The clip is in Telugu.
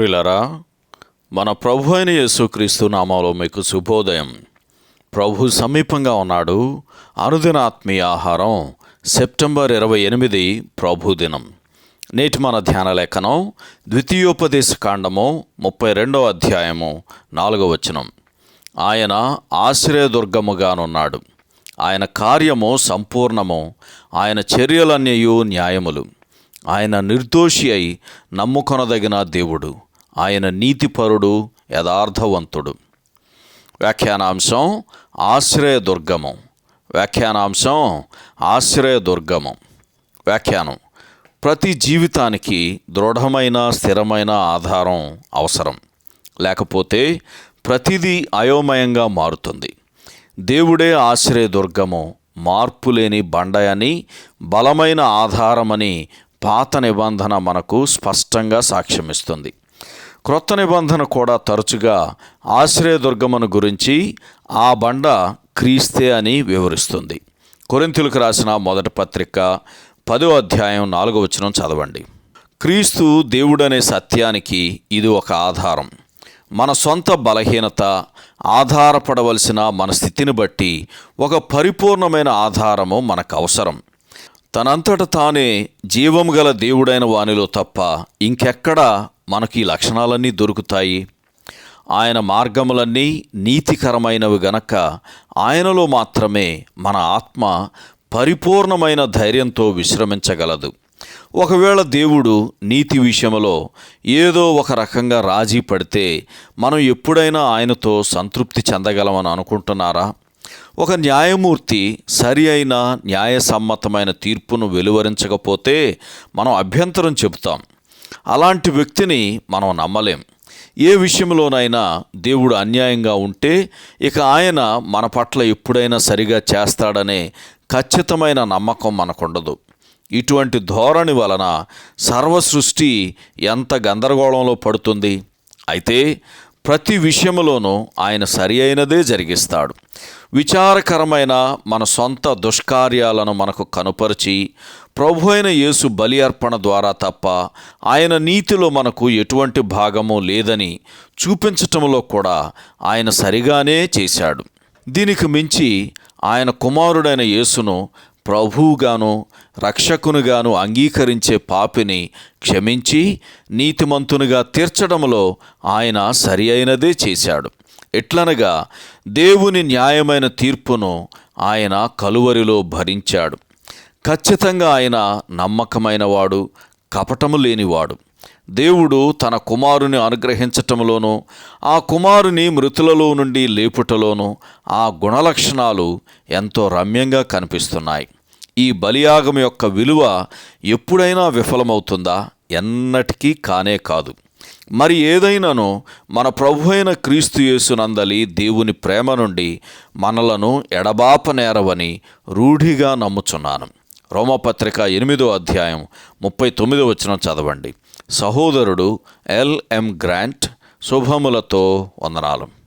ప్రియులరా మన ప్రభు అయిన యేసుక్రీస్తు నామంలో మీకు శుభోదయం. ప్రభు సమీపంగా ఉన్నాడు. అనుదిన ఆత్మీయ ఆహారం సెప్టెంబర్ ఇరవై ఎనిమిది ప్రభు దినం. నేటి మన ధ్యాన లేఖనం ద్వితీయోపదేశ కాండము ముప్పై రెండవ అధ్యాయము నాలుగవ వచనం. ఆయన ఆశ్రయదుర్గముగానున్నాడు. ఆయన కార్యము సంపూర్ణము ఆయన చర్యలన్నయు న్యాయములు. ఆయన నిర్దోషి అయి నమ్ముకొనదగిన దేవుడు. ఆయన నీతిపరుడు యథార్థవంతుడు. వ్యాఖ్యానాంశం ఆశ్రయదుర్గము వ్యాఖ్యానాంశం ఆశ్రయదుర్గము వ్యాఖ్యానం ప్రతి జీవితానికి దృఢమైన స్థిరమైన ఆధారం అవసరం. లేకపోతే ప్రతిదీ అయోమయంగా మారుతుంది. దేవుడే ఆశ్రయదుర్గము మార్పులేని బండయని బలమైన ఆధారమని పాత నిబంధన మనకు స్పష్టంగా సాక్ష్యమిస్తుంది. క్రొత్త నిబంధన కూడా తరచుగా ఆశ్రయదుర్గమును గురించి ఆ బండ క్రీస్తే అని వివరిస్తుంది. కొరింతులకు రాసిన మొదటి పత్రిక పదో అధ్యాయం నాలుగో వచనం చదవండి. క్రీస్తు దేవుడనే సత్యానికి ఇది ఒక ఆధారం. మన సొంత బలహీనత ఆధారపడవలసిన మన స్థితిని బట్టి ఒక పరిపూర్ణమైన ఆధారము మనకు అవసరం తనంతట తానే జీవము గల దేవుడైన వానిలో తప్ప ఇంకెక్కడ మనకి ఈ లక్షణాలన్నీ దొరుకుతాయి. ఆయన మార్గములన్నీ నీతికరమైనవి గనక ఆయనలో మాత్రమే మన ఆత్మ పరిపూర్ణమైన ధైర్యంతో విశ్రమించగలదు. ఒకవేళ దేవుడు నీతి విషయంలో ఏదో ఒక రకంగా రాజీ పడితే మనం ఎప్పుడైనా ఆయనతో సంతృప్తి చెందగలమని అనుకుంటున్నారా? ఒక న్యాయమూర్తి సరి అయిన న్యాయసమ్మతమైన తీర్పును వెలువరించకపోతే మనం అభ్యంతరం చెబుతాం. అలాంటి వ్యక్తిని మనం నమ్మలేం. ఏ విషయంలోనైనా దేవుడు అన్యాయంగా ఉంటే ఇక ఆయన మన పట్ల ఎప్పుడైనా సరిగా చేస్తాడనే ఖచ్చితమైన నమ్మకం మనకుండదు. ఇటువంటి ధోరణి వలన సర్వసృష్టి ఎంత గందరగోళంలో పడుతుంది? అయితే ప్రతి విషయంలోనూ ఆయన సరి అయినదే జరిగిస్తాడు. విచారకరమైన మన సొంత దుష్కార్యాలను మనకు కనుపరిచి ప్రభు అయిన యేసు బలి అర్పణ ద్వారా తప్ప ఆయన నీతిలో మనకు ఎటువంటి భాగము లేదని చూపించటంలో కూడా ఆయన సరిగానే చేశాడు. దీనికి మించి ఆయన కుమారుడైన యేసును ప్రభువుగాను రక్షకునిగాను అంగీకరించే పాపిని క్షమించి నీతిమంతునిగా తీర్చడంలో ఆయన సరి అయినదే చేశాడు. ఎట్లనగా దేవుని న్యాయమైన తీర్పును ఆయన కలువరిలో భరించాడు. ఖచ్చితంగా ఆయన నమ్మకమైనవాడు కపటము లేనివాడు. దేవుడు తన కుమారుని అనుగ్రహించటంలోనూ ఆ కుమారుని మృతులలో నుండి లేపుటలోనూ ఆ గుణలక్షణాలు ఎంతో రమ్యంగా కనిపిస్తున్నాయి. ఈ బలియాగం యొక్క విలువ ఎప్పుడైనా విఫలమవుతుందా? ఎన్నటికీ కానే కాదు. మరి ఏదైనాను మన ప్రభు అయిన క్రీస్తు యేసునందలి దేవుని ప్రేమ నుండి మనలను ఎడబాప నేరవని రూఢిగా నమ్ముచున్నాను. రోమపత్రిక ఎనిమిదో అధ్యాయం ముప్పై తొమ్మిదో వచ్చిన చదవండి. సహోదరుడు ఎల్ఎం గ్రాంట్ శుభములతో వందనాలు.